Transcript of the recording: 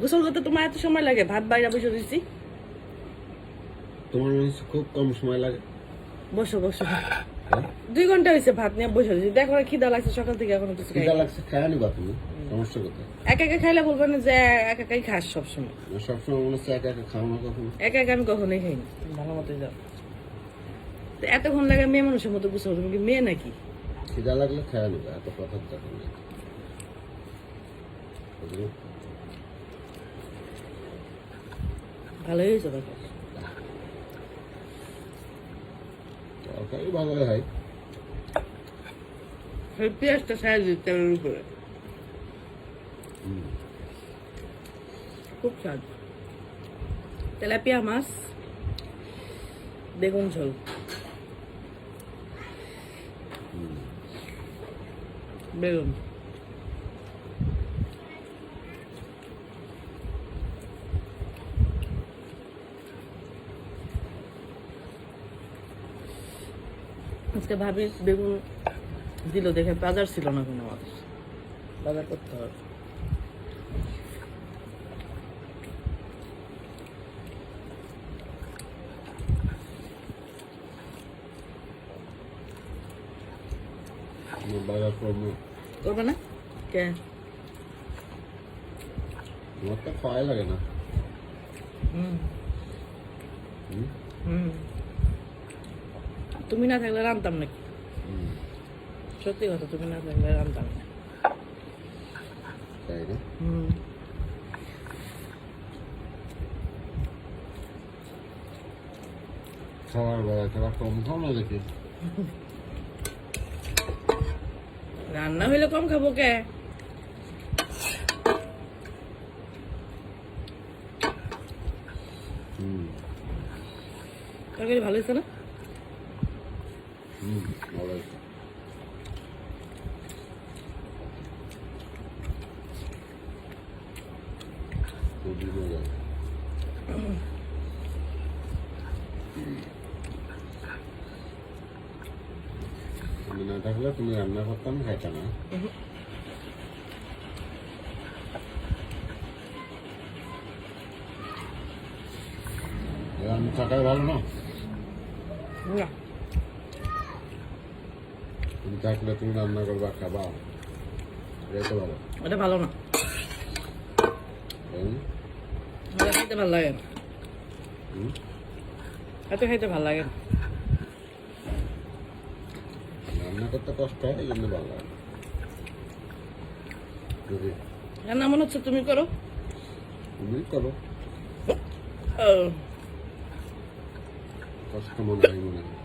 গোসল করতে তোমার এত সময় লাগে? ভাত বাইরে বসে দিচ্ছি তোমার মনে হচ্ছে খুব কম সময় লাগে। বসো বসো। হ্যাঁ? দুই ঘণ্টা হয়েছে ভাত নিয়ে বসে দিচ্ছি দেখো খিদা লাগছে সকাল থেকে এখনও কিছু খিদা লাগছে খায় নিবা তুমি? সমস্যা কোথায়? একা একা খাইলে বলবে না যে একা একাই খাস সবসময়। সবসময় মনে হচ্ছে একা একা খাও না কখনো। একা একা আমি কখনোই খাইনি। ভালো মতোই যাও। তো এতক্ষণ লাগে মেয়ে মানুষের মতো গোসল তুমি কি মেয়ে নাকি? খিদা লাগলে খায় নিবা এত কথার দরকার ভালোই হয়েছে দেখো। তরকারি ভালোই হয়। পেঁয়াজটা সাইজ দিতে তেলের উপরে। খুব স্বাদ। তেলাপিয়া মাছ বেগুন ঝোল। বেগুন। আজকে ভাবি বেগুন দিল দেখে বাজার ছিল না কোনো আমাদের বাজার করতে হবে। বাজার করব। করবে না? কে? আমার তো খাওয়াই লাগে না। হুম? হুম? তুমি না থাকলে রান্তাম নাকি? সত্যি কথা তুমি না থাকলে রান্তাম না। তাই না? হুম। খাওয়ার বেলা খাওয়া কম খাও না দেখি। রান্না হইলে কম খাব কে? তরকারি ভালো হয়েছে না? হুম ভালো হয়েছে। খুবই মজা তুমি না থাকলে তুমি রান্না করতাম খাইতে না রান্না থাকাই ভালো না না তুমি থাকলে তুমি রান্না করবা খাবা। এটাই তো ভালো। ওটা ভালো না? খাইতে ভালো লাগে না। এত খাইতে ভালো লাগে রান্না করতে কষ্ট হয় এই জন্য ভালো লাগে রান্না মনে হচ্ছে তুমি করো? তুমি করো। কষ্ট মনে হয় মনে হয়।